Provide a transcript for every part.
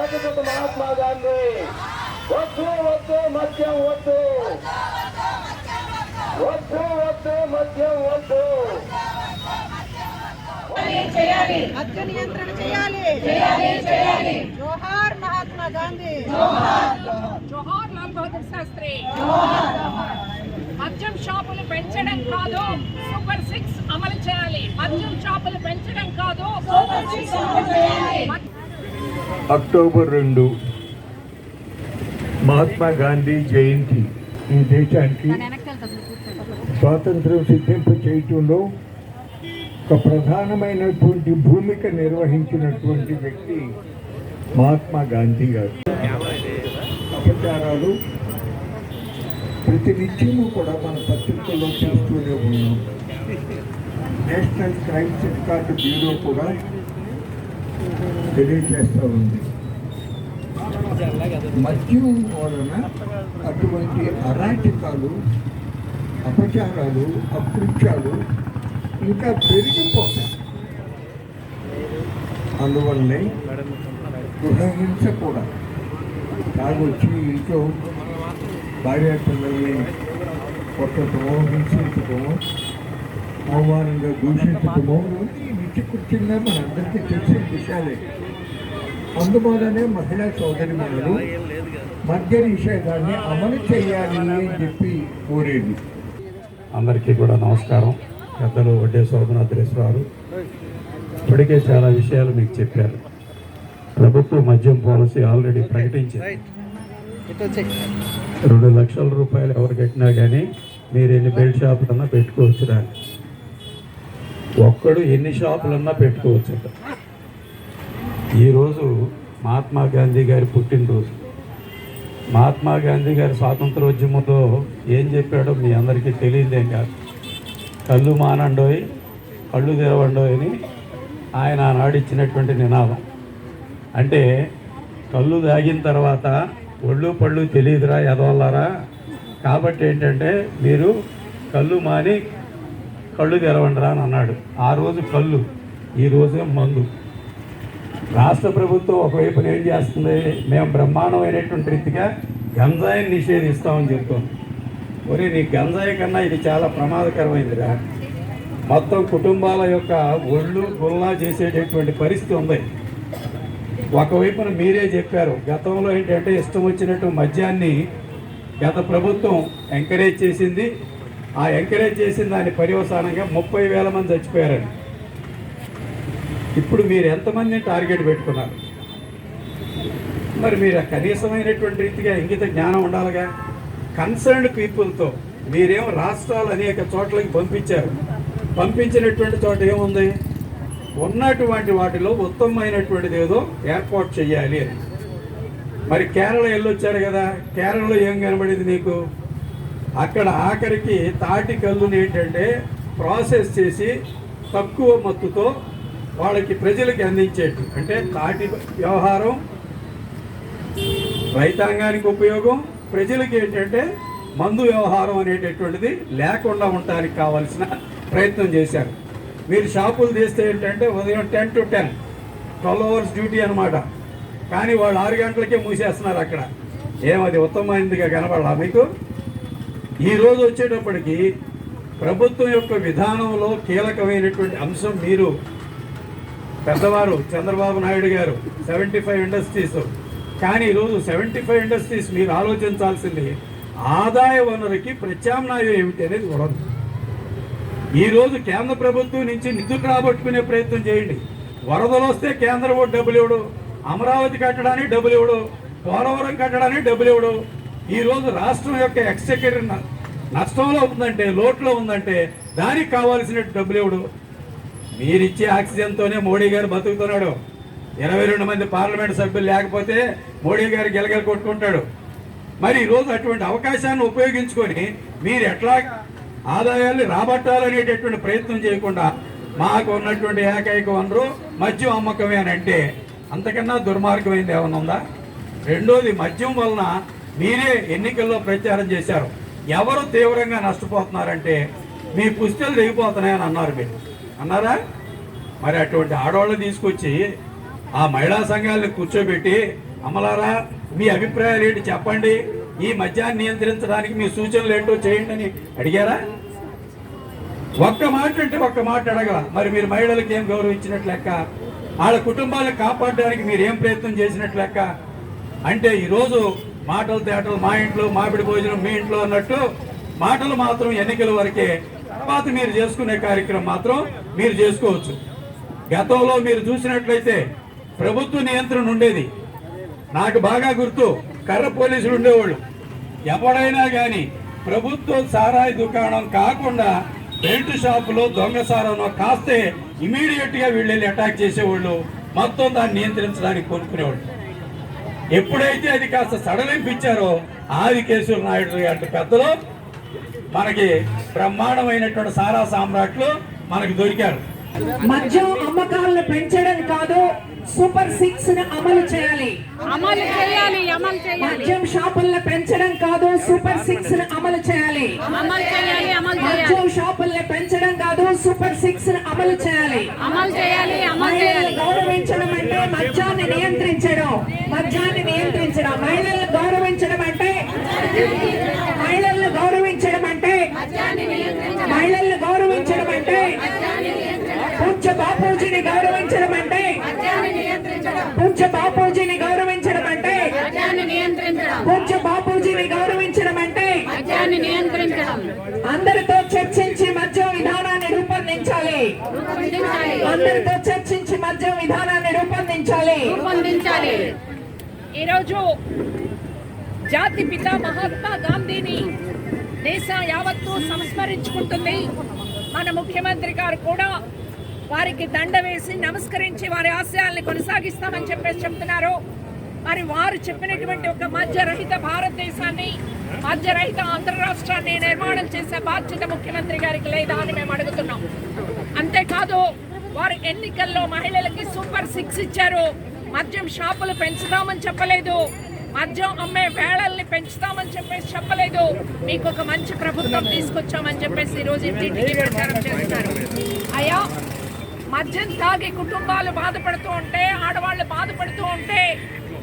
జాతిపిత మహాత్మా గాంధీ. వద్దు వద్దు మద్యం వద్దు. వద్దు వద్దు మద్యం వద్దు. చేయాలి. మద్య నియంత్రణ చేయాలి. చేయాలి చేయాలి. జోహార్ మహాత్మా గాంధీ. జోహార్. లాల్ బహదూర్ శాస్త్రి. మద్యం షాపులు పెంచడం కాదు సూపర్ సిక్స్ అమలు చేయాలి. మద్యం షాపులు పెంచడం కాదు మద్య- అక్టోబర్ రెండు. మహాత్మా గాంధీ జయంతి ఈ దేశానికి స్వాతంత్రం సిద్ధింప చేయటంలో ఒక ప్రధానమైనటువంటి భూమిక నిర్వహించినటువంటి వ్యక్తి మహాత్మా గాంధీ గారు. అపచారాలు ప్రతినిత్యము కూడా మన పత్రికల్లో చూస్తూనే ఉన్నాం. నేషనల్ క్రైమ్స్ రికార్డు బ్యూరో కూడా తెలియజేస్తూ ఉంది. మద్యం వలన అటువంటి అరాచకాలు అపచారాలు అకృత్యాలు ఇంకా పెరిగిపోతాయి. అందువల్లే గృహహింస కూడా తాగొచ్చి ఇంట్లో భార్య పిల్లల్ని కొట్టడమో హింసించడమో అవమానంగా దూషించడమో ఇవన్నీ నిత్యకృత్యంగా మనందరికీ తెలిసిన విషయాలే. అందువల్లనే మహిళా సోదరి మహిళలు మద్య నిషేధాన్ని అమలు చేయాలి అని చెప్పి కోరేది. అందరికీ కూడా నమస్కారం. పెద్దలు వడ్డే శోభనాథరేశ్వరారు ఇప్పటికే చాలా విషయాలు మీకు చెప్పారు. ప్రభుత్వ మద్యం పాలసీ ఆల్రెడీ ప్రకటించింది. రెండు లక్షల రూపాయలు ఎవరు కట్టినా కానీ మీరు ఎన్ని బెల్ట్ షాపులన్నా పెట్టుకోవచ్చు దాన్ని ఒక్కడు ఎన్ని షాపులన్నా పెట్టుకోవచ్చు ఈరోజు మహాత్మా గాంధీ గారి పుట్టినరోజు. మహాత్మా గాంధీ గారి స్వాతంత్రోద్యమంలో ఏం చెప్పాడో మీ అందరికీ తెలియదేం కాదు. కళ్ళు మానండోయ్ కళ్ళు తెరవండోయ్ అని ఆయన ఆనాడు ఇచ్చినటువంటి నినాదం. అంటే కళ్ళు తాగిన తర్వాత ఒళ్ళు పళ్ళు తెలియదురా ఎదవల్లారా కాబట్టి ఏంటంటే మీరు కళ్ళు మాని కళ్ళు తెరవండిరా అని అన్నాడు. ఆ రోజు కళ్ళు ఈ రోజు మందు. రాష్ట్ర ప్రభుత్వం ఒకవైపున ఏం చేస్తుంది మేము బ్రహ్మాండమైనటువంటి రీతిగా గంజాయిని నిషేధిస్తామని చెప్తుంది. ఒరే నీ గంజాయి కన్నా ఇది చాలా ప్రమాదకరమైందిరా. మొత్తం కుటుంబాల యొక్క ఒళ్ళు గుల్లా చేసేటటువంటి పరిస్థితి ఉంది. ఒకవైపున మీరే చెప్పారు గతంలో ఏంటంటే ఇష్టం వచ్చినట్టు మద్యాన్ని గత ప్రభుత్వం ఎంకరేజ్ చేసింది. ఆ ఎంకరేజ్ చేసిన దాని పర్యవసానంగా ముప్పై వేల మంది చచ్చిపోయారండి. ఇప్పుడు మీరు ఎంతమందిని టార్గెట్ పెట్టుకున్నారు? మరి మీరు కనీసమైనటువంటి రీతిగా ఇంగిత జ్ఞానం ఉండాలిగా? కన్సర్న్డ్ పీపుల్తో మీరేమో రాష్ట్రాలు అనేక చోట్లకి పంపించారు. పంపించినటువంటి చోట ఏముంది? ఉన్నటువంటి వాటిలో ఉత్తమమైనటువంటిది ఏదో ఏర్పాటు చేయాలి అని. మరి కేరళ వెళ్ళొచ్చారు కదా? కేరళలో ఏం కనబడింది నీకు? అక్కడ ఆఖరికి తాటి కళ్ళుని ఏంటంటే ప్రాసెస్ చేసి తక్కువ మత్తుతో వాళ్ళకి ప్రజలకి అందించేట్టు. అంటే తాటి వ్యవహారం రైతాంగానికి ఉపయోగం ప్రజలకి ఏంటంటే మందు వ్యవహారం అనేటటువంటిది లేకుండా ఉండటానికి కావాల్సిన ప్రయత్నం చేశారు. మీరు షాపులు తీస్తే ఏంటంటే ఉదయం ten to ten twelve hours duty అనమాట కానీ వాళ్ళు ఆరు గంటలకే మూసేస్తున్నారు అక్కడ. ఏమది ఉత్తమమైనదిగా కనపడాలా మీకు? ఈరోజు వచ్చేటప్పటికి ప్రభుత్వం యొక్క విధానంలో కీలకమైనటువంటి అంశం మీరు పెద్దవారు చంద్రబాబు నాయుడు గారు సెవెంటీ ఫైవ్ ఇండస్ట్రీస్ కానీ ఈరోజు సెవెంటీ ఫైవ్ ఇండస్ట్రీస్ మీరు ఆలోచించాల్సింది ఆదాయ వనరుకి ప్రత్యామ్నాయం ఏమిటి అనేది కూడా. ఈరోజు కేంద్ర ప్రభుత్వం నుంచి నిధులు రాబట్టుకునే ప్రయత్నం చేయండి. వరదలు వస్తే కేంద్రం డబ్బులు ఇవ్వడు. అమరావతి కట్టడానికి డబ్బులు ఇవ్వడు. పోలవరం కట్టడానికి డబ్బులు ఇవ్వడు. ఈరోజు రాష్ట్రం యొక్క ఎక్స్చెకర్ నష్టంలో ఉందంటే లోట్లో ఉందంటే దానికి కావాల్సిన డబ్బులు ఇవ్వడు. మీరిచ్చే ఆక్సిజన్తోనే మోడీ గారు బతుకుతున్నాడు. ఇరవై రెండు మంది పార్లమెంట్ సభ్యులు లేకపోతే మోడీ గారు గెలగెల కొట్టుకుంటాడు. మరి ఈరోజు అటువంటి అవకాశాన్ని ఉపయోగించుకొని మీరు ఎట్లా ఆదాయాన్ని రాబట్టాలనేటటువంటి ప్రయత్నం చేయకుండా మాకు ఉన్నటువంటి ఏకైక వనరు మద్యం అమ్మకమే అని అంటే అంతకన్నా దుర్మార్గమైంది ఏమైనా ఉందా? రెండోది మద్యం వలన మీరే ఎన్నికల్లో ప్రచారం చేశారు. ఎవరు తీవ్రంగా నష్టపోతున్నారంటే మీ పుస్తలు దిగిపోతున్నాయని అన్నారు మీరు. అన్నారా? మరి అటువంటి ఆడవాళ్ళు తీసుకొచ్చి ఆ మహిళా సంఘాలను కూర్చోబెట్టి అమలారా మీ అభిప్రాయాలు ఏంటి చెప్పండి. ఈ మద్యాన్ని నియంత్రించడానికి మీ సూచనలు ఏంటో చేయండి అని అడిగారా? ఒక్క మాట అంటే ఒక్క మాట అడగల మరి మీరు మహిళలకు ఏం గౌరవించినట్లు లెక్క? వాళ్ళ కుటుంబాలను కాపాడడానికి మీరు ఏం ప్రయత్నం చేసినట్లు లెక్క? అంటే ఈరోజు మాటలు తేటలు మా ఇంట్లో మామిడి భోజనం మీ ఇంట్లో అన్నట్టు మాటలు మాత్రం ఎన్నికల వరకే తర్వాత మీరు చేసుకునే కార్యక్రమం మాత్రం మీరు చేసుకోవచ్చు. గతంలో మీరు చూసినట్లయితే ప్రభుత్వ నియంత్రణ ఉండేది. నాకు బాగా గుర్తు కర్ర పోలీసులు ఉండేవాళ్ళు. ఎవడైనా కానీ ప్రభుత్వ సారాయి దుకాణం కాకుండా బెల్ట్ షాపులో దొంగ సారాను కాస్తే ఇమీడియట్గా వీళ్ళు వెళ్ళి అటాక్ చేసేవాళ్ళు. మొత్తం దాన్ని నియంత్రించడానికి కోరుకునేవాళ్ళు ఎప్పుడైతే అది కాస్త సడలింపించారో ఆది కేశవ నాయుడు గారి పెద్దలు మనకి బ్రహ్మాండమైనటువంటి సారా సామ్రాట్లు మనకి దొరికారు. మద్యం అమ్మకాలను పెంచడం కాదు సూపర్ సిక్స్ను అమలు చేయాలి. అమలు చేయాలి అమలు చేయాలి. మద్యం షాపులను పెంచడం కాదు సూపర్ సిక్స్ను అమలు చేయాలి. అమలు చేయాలి అమలు చేయాలి. మద్యం షాపులను పెంచడం కాదు సూపర్ సిక్స్ను అమలు చేయాలి. అమలు చేయాలి అమలు మహిళలను గౌరవించడం అంటే మద్యాన్ని నియంత్రించడం. మద్యాన్ని నియంత్రించడం. మహిళలను గౌరవించడం అంటే మహిళలను గౌరవించడం అంటే మహిళలను గౌరవించడం అంటే బాపూజీని గౌరవించడం అంటే? పూజ్య బాపూజీని గౌరవించడం అంటే? పూజ్య బాపూజీని గౌరవించడం అంటే? అందరితో చర్చించి మద్యం విధానాన్ని రూపొందించాలి. రూపొందించాలి. అందరితో చర్చించి మద్యం విధానాన్ని రూపొందించాలి. రూపొందించాలి. ఈరోజు జాతి పిత మహాత్మా గాంధీని దేశ యావత్తు సంస్మరించుకుంటుంది. మన ముఖ్యమంత్రి గారు కూడా వారికి దండ వేసి నమస్కరించి వారి ఆశయాల్ని కొనసాగిస్తామని చెప్పేసి చెప్తున్నారు. మరి వారు చెప్పినటువంటి ఒక మధ్యరహిత భారతదేశాన్ని మధ్యరహిత ఆంధ్ర రాష్ట్రాన్ని నిర్మాణం చేసే బాధ్యత ముఖ్యమంత్రి గారికి లేదా అని మేము అడుగుతున్నాం. అంతేకాదు వారు ఎన్నికల్లో మహిళలకి సూపర్ సిక్స్ ఇచ్చారు. మద్యం షాపులు పెంచుతామని చెప్పలేదు. మద్యం అమ్మే వేళల్ని పెంచుతామని చెప్పేసి చెప్పలేదు. మీకు ఒక మంచి ప్రభుత్వం తీసుకొచ్చామని చెప్పేసి ఈ రోజు ఇంటింటికి ప్రచారం చేస్తున్నారు. మద్యం తాగి కుటుంబాలు బాధపడుతూ ఉంటే ఆడవాళ్ళు బాధపడుతూ ఉంటే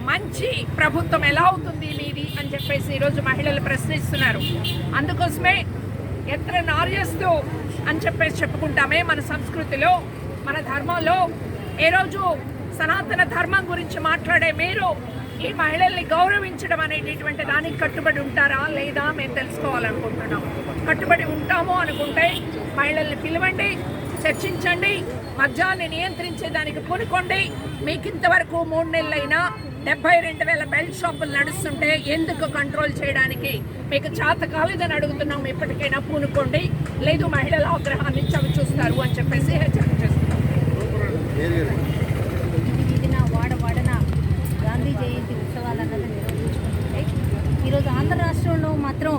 మంచి ప్రభుత్వం ఎలా అవుతుంది మీది అని చెప్పేసి ఈరోజు మహిళలు ప్రశ్నిస్తున్నారు. అందుకోసమే ఎత్ర నార్యస్తూ అని చెప్పేసి చెప్పుకుంటామే మన సంస్కృతిలో మన ధర్మంలో. ఏ రోజు సనాతన ధర్మం గురించి మాట్లాడే మీరు ఈ మహిళల్ని గౌరవించడం అనేటటువంటి దానికి కట్టుబడి ఉంటారా లేదా మేము తెలుసుకోవాలనుకుంటున్నాం. కట్టుబడి ఉంటాము అనుకుంటే మహిళల్ని పిలవండి చర్చించండి మద్యాన్ని నియంత్రించే దానికి పూనుకోండి. మీకు ఇంతవరకు మూడు నెలలైనా డెబ్బై రెండు వేల బెల్ట్ షాపులు నడుస్తుంటే ఎందుకు కంట్రోల్ చేయడానికి? మీకు చేత కాలేదని అడుగుతున్నాం. ఇప్పటికైనా పూనుకోండి. లేదు మహిళల ఆగ్రహాన్ని చవి చూస్తారు అని చెప్పేసి హెచ్చరిక చేస్తున్నాం. వాడ వాడన గాంధీ జయంతి ఉత్సవాలు అన్నది నిర్వహించుకుంటుంటే ఈరోజు ఆంధ్ర రాష్ట్రంలో మాత్రం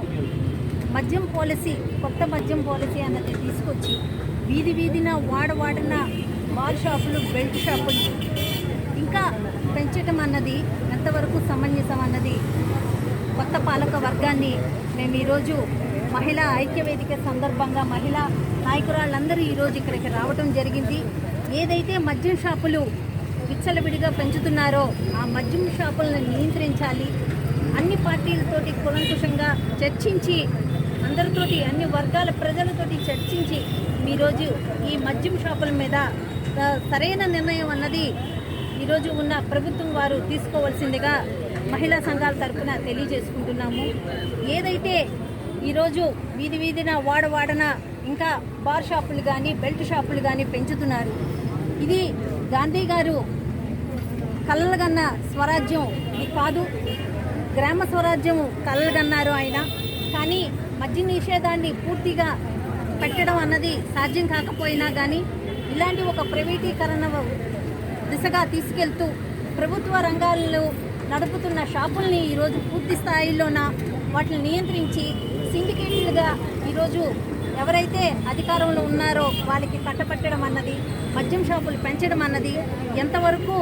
మద్యం పాలసీ కొత్త మద్యం పాలసీ అన్నది తీసుకొచ్చి వీధి వీధిన వాడ వాడన బాల్ షాపులు బెల్ట్ షాపులు. ఇంకా పెంచటం అన్నది ఎంతవరకు సమంజసం అన్నది కొత్త పాలక వర్గాన్ని మేము ఈరోజు మహిళా ఐక్యవేదిక సందర్భంగా మహిళా నాయకురాళ్ళందరూ ఈరోజు ఇక్కడికి రావడం జరిగింది. ఏదైతే మద్యం షాపులు విచ్చలవిడిగా పెంచుతున్నారో ఆ మద్యం షాపులను నియంత్రించాలి. అన్ని పార్టీలతోటి కులంకుశంగా చర్చించి అందరితోటి అన్ని వర్గాల ప్రజలతోటి చర్చించి ఈరోజు ఈ మద్యం షాపుల మీద సరైన నిర్ణయం అన్నది ఈరోజు ఉన్న ప్రభుత్వం వారు తీసుకోవాల్సిందిగా మహిళా సంఘాల తరఫున తెలియజేసుకుంటున్నాము. ఏదైతే ఈరోజు వీధి వీధిన వాడవాడన ఇంకా బార్ షాపులు కానీ బెల్ట్ షాపులు కానీ పెంచుతున్నారు. ఇది గాంధీ గారు కళ్ళగన్న స్వరాజ్యం ఇది కాదు. గ్రామ స్వరాజ్యం కళ్ళగన్నారు ఆయన. కానీ మద్య నిషేధాన్ని పూర్తిగా పెట్టడం అన్నది సాధ్యం కాకపోయినా కానీ ఇలాంటి ఒక ప్రైవేటీకరణ దిశగా తీసుకెళ్తూ ప్రభుత్వ రంగాల్లో నడుపుతున్న షాపుల్ని ఈరోజు పూర్తి స్థాయిలోన వాటిని నియంత్రించి సిండికేట్లుగా ఈరోజు ఎవరైతే అధికారంలో ఉన్నారో వాళ్ళకి కట్టపెట్టడం అన్నది మద్యం షాపులు పెంచడం అన్నది ఎంతవరకు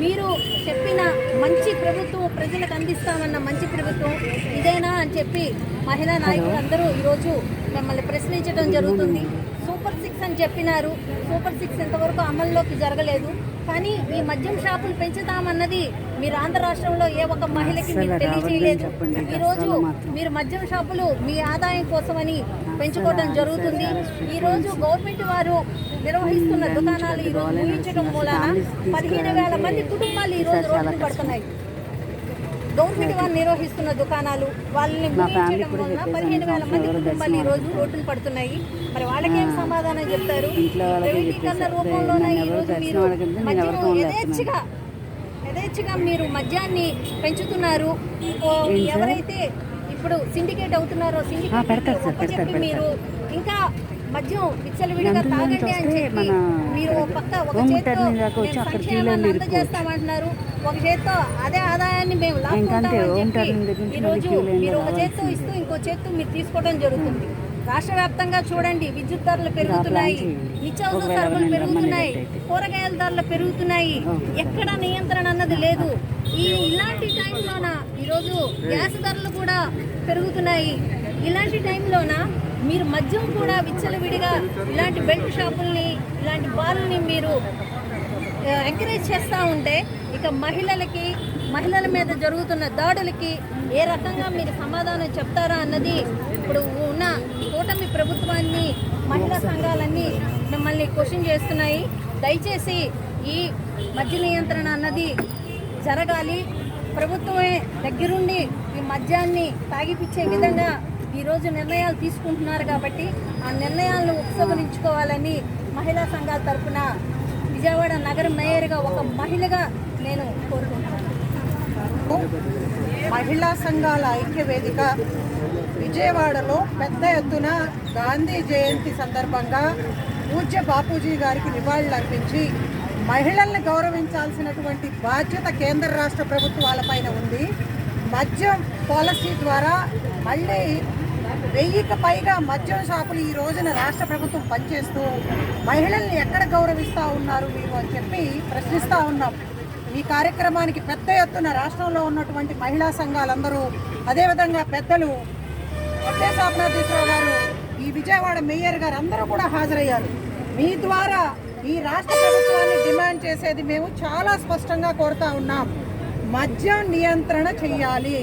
మీరు చెప్పిన మంచి ప్రభుత్వం ప్రజలకు అందిస్తామన్న మంచి ప్రభుత్వం ఇదేనా అని చెప్పి మహిళా నాయకులందరూ ఈరోజు మిమ్మల్ని ప్రశ్నించడం జరుగుతుంది. సూపర్ సిక్స్ అని చెప్పినారు. సూపర్ సిక్స్ ఇంతవరకు అమల్లోకి జరగలేదు. కానీ ఈ మద్యం షాపులు పెంచుతామన్నది మీరు ఆంధ్ర రాష్ట్రంలో ఏ ఒక్క మహిళకి మీరు తెలియజేయలేదు. ఈరోజు మీరు మద్యం షాపులు మీ ఆదాయం కోసమని పెంచుకోవడం జరుగుతుంది. ఈరోజు గవర్నమెంట్ వారు నిర్వహిస్తున్న దుకాణాలు ఈరోజు ముగించడం మూలాన పదిహేను వేల మంది కుటుంబాలు ఈరోజు రోడ్డు పడుతున్నాయి. గవర్నమెంట్ వారు నిర్వహిస్తున్న దుకాణాలు వాళ్ళని ముగించడం వలన పదిహేను వేల మంది కుటుంబాలు ఈ రోజు రోడ్డును పడుతున్నాయి. మరి వాళ్ళకేం సమాధానం చెప్తారు? ప్రైవేటీకరణ రూపంలోనే ఈ రోజు మీరు మద్యం యథేచ్ఛగా యథేచ్ఛగా మీరు మద్యాన్ని పెంచుతున్నారు. ఎవరైతే ఇప్పుడు సిండికేట్ అవుతున్నారో సిండికేట్ చెప్పి మీరు ఇంకా మద్యం విచ్చలవిడిగా తాగండి అని చెప్పి మీరు ఒక పక్క ఒక చేత్తో మేము సంక్షేమాన్ని అందజేస్తామంటున్నారు. ఒక చేత్తో అదే ఆదాయాన్ని మేము లాక్కుంటామని చెప్పి ఈరోజు మీరు ఒక చేత్తో ఇస్తూ ఇంకో చేత్తో మీరు తీసుకోవడం జరుగుతుంది. రాష్ట్ర వ్యాప్తంగా చూడండి విద్యుత్ ధరలు పెరుగుతున్నాయి నిత్యావసర సరుకులు పెరుగుతున్నాయి కూరగాయల ధరలు పెరుగుతున్నాయి. ఎక్కడ నియంత్రణ అన్నది లేదు. ఈ ఇలాంటి టైంలోన ఈరోజు గ్యాస్ ధరలు కూడా పెరుగుతున్నాయి. ఇలాంటి టైంలోన మీరు మద్యం కూడా విచ్చలవిడిగా ఇలాంటి బెల్ట్ షాపుల్ని ఇలాంటి బార్లని మీరు ఎంకరేజ్ చేస్తూ ఉంటే ఇక మహిళలకి మహిళల మీద జరుగుతున్న దాడులకి ఏ రకంగా మీరు సమాధానం చెప్తారా అన్నది ఇప్పుడు ఉన్న కూటమి ప్రభుత్వాన్ని మహిళా సంఘాలన్నీ మిమ్మల్ని క్వశ్చన్ చేస్తున్నాయి. దయచేసి ఈ మద్య నియంత్రణ అన్నది జరగాలి. ప్రభుత్వమే దగ్గరుండి ఈ మద్యాన్ని తాగిపిచ్చే విధంగా ఈరోజు నిర్ణయాలు తీసుకుంటున్నారు కాబట్టి ఆ నిర్ణయాలను ఉపసంహరించుకోవాలని మహిళా సంఘాల తరఫున విజయవాడ నగర మేయర్గా ఒక మహిళగా నేను కోరుకుంటున్నాను. మహిళా సంఘాల ఐక్య వేదిక విజయవాడలో పెద్ద ఎత్తున గాంధీ జయంతి సందర్భంగా పూజ్య బాపూజీ గారికి నివాళులర్పించి మహిళల్ని గౌరవించాల్సినటువంటి బాధ్యత కేంద్ర రాష్ట్ర ప్రభుత్వాలపైన ఉంది. మద్యం పాలసీ ద్వారా మళ్ళీ వెయ్యికి పైగా మద్యం షాపులు ఈ రోజున రాష్ట్ర ప్రభుత్వం పనిచేస్తూ మహిళల్ని ఎక్కడ గౌరవిస్తూ ఉన్నారు మీరు అని చెప్పి ప్రశ్నిస్తూ ఉన్నాం. ఈ కార్యక్రమానికి పెద్ద ఎత్తున రాష్ట్రంలో ఉన్నటువంటి మహిళా సంఘాలందరూ అదేవిధంగా పెద్దలు వడ్డే గారు ఈ విజయవాడ మేయర్ గారు అందరూ కూడా హాజరయ్యారు. మీ ద్వారా ఈ రాష్ట్ర ప్రభుత్వాన్ని డిమాండ్ చేసేది మేము చాలా స్పష్టంగా కోరుతా ఉన్నాం. మద్యం నియంత్రణ చెయ్యాలి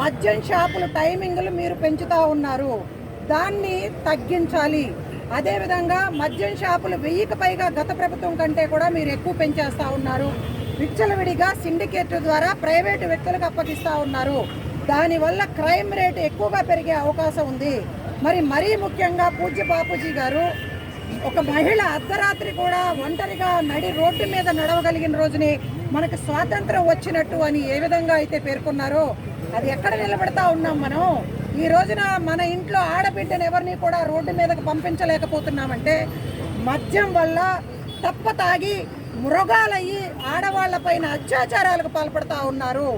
మద్యం షాపుల టైమింగ్లు మీరు పెంచుతా ఉన్నారు. దాన్ని తగ్గించాలి. అదేవిధంగా మద్యం షాపులు వెయ్యికి పైగా గత ప్రభుత్వం కంటే కూడా మీరు ఎక్కువ పెంచేస్తా ఉన్నారు. విచ్చలవిడిగా సిండికేట్ ద్వారా ప్రైవేటు వ్యక్తులకు అప్పగిస్తా ఉన్నారు. దానివల్ల క్రైమ్ రేట్ ఎక్కువగా పెరిగే అవకాశం ఉంది. మరి మరీ ముఖ్యంగా పూజ్య బాపూజీ గారు ఒక మహిళ అర్ధరాత్రి కూడా ఒంటరిగా నడి రోడ్డు మీద నడవగలిగిన రోజుని మనకు స్వాతంత్రం వచ్చినట్టు అని ఏ విధంగా అయితే పేర్కొన్నారో అది ఎక్కడ నిలబడతా ఉన్నాం మనం? ఈ రోజున మన ఇంట్లో ఆడబిడ్డను ఎవరిని కూడా రోడ్డు మీదకి పంపించలేకపోతున్నామంటే మద్యం వల్ల తప్ప తాగి మృగాలయ్యి ఆడవాళ్ళపైన అత్యాచారాలకు పాల్పడతా ఉన్నారు.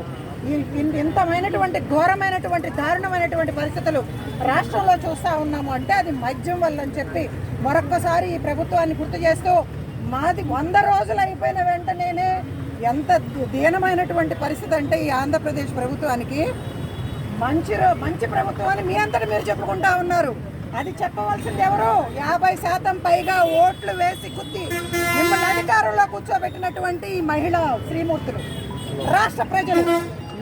ఇంతమైనటువంటి ఘోరమైనటువంటి దారుణమైనటువంటి పరిస్థితులు రాష్ట్రంలో చూస్తూ ఉన్నాము అంటే అది మద్యం వల్ల అని చెప్పి మరొక్కసారి ఈ ప్రభుత్వాన్ని గుర్తు చేస్తూ మాది వంద రోజులు అయిపోయిన వెంటనేనే ఎంత దీనమైనటువంటి పరిస్థితి అంటే ఈ ఆంధ్రప్రదేశ్ ప్రభుత్వానికి మంచి రో- మంచి ప్రభుత్వం అని మీ అంతటి మీరు చెప్పుకుంటా ఉన్నారు. అది చెప్పవలసింది ఎవరు? యాభై శాతం పైగా ఓట్లు వేసి గుద్ది మిమ్మల్ని అధికారంలో కూర్చోబెట్టినటువంటి ఈ మహిళా శ్రీమూర్తులు రాష్ట్ర ప్రజలు.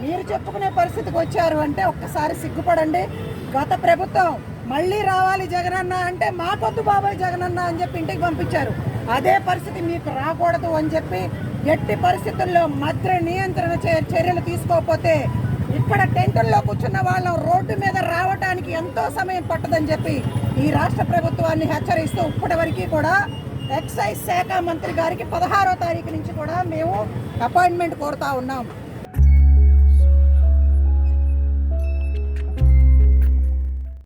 మీరు చెప్పుకునే పరిస్థితికి వచ్చారు అంటే ఒక్కసారి సిగ్గుపడండి. గత ప్రభుత్వం మళ్ళీ రావాలి జగనన్న అంటే మాకొద్దు బాబాయ్ జగనన్న అని చెప్పి ఇంటికి పంపించారు. అదే పరిస్థితి మీకు రాకూడదు అని చెప్పి ఎట్టి పరిస్థితుల్లో మద్ర నియంత్రణ చర్యలు తీసుకోకపోతే ఇక్కడ టెంటుల్లో కూర్చున్న వాళ్ళం రోడ్డు మీద రావడానికి ఎంతో సమయం పట్టదని చెప్పి ఈ రాష్ట్ర ప్రభుత్వాన్ని హెచ్చరిస్తూ ఇప్పటివరకు కూడా ఎక్సైజ్ శాఖ మంత్రి గారికి పదహారో తారీఖు నుంచి కూడా మేము అపాయింట్మెంట్ కోరుతా ఉన్నాం.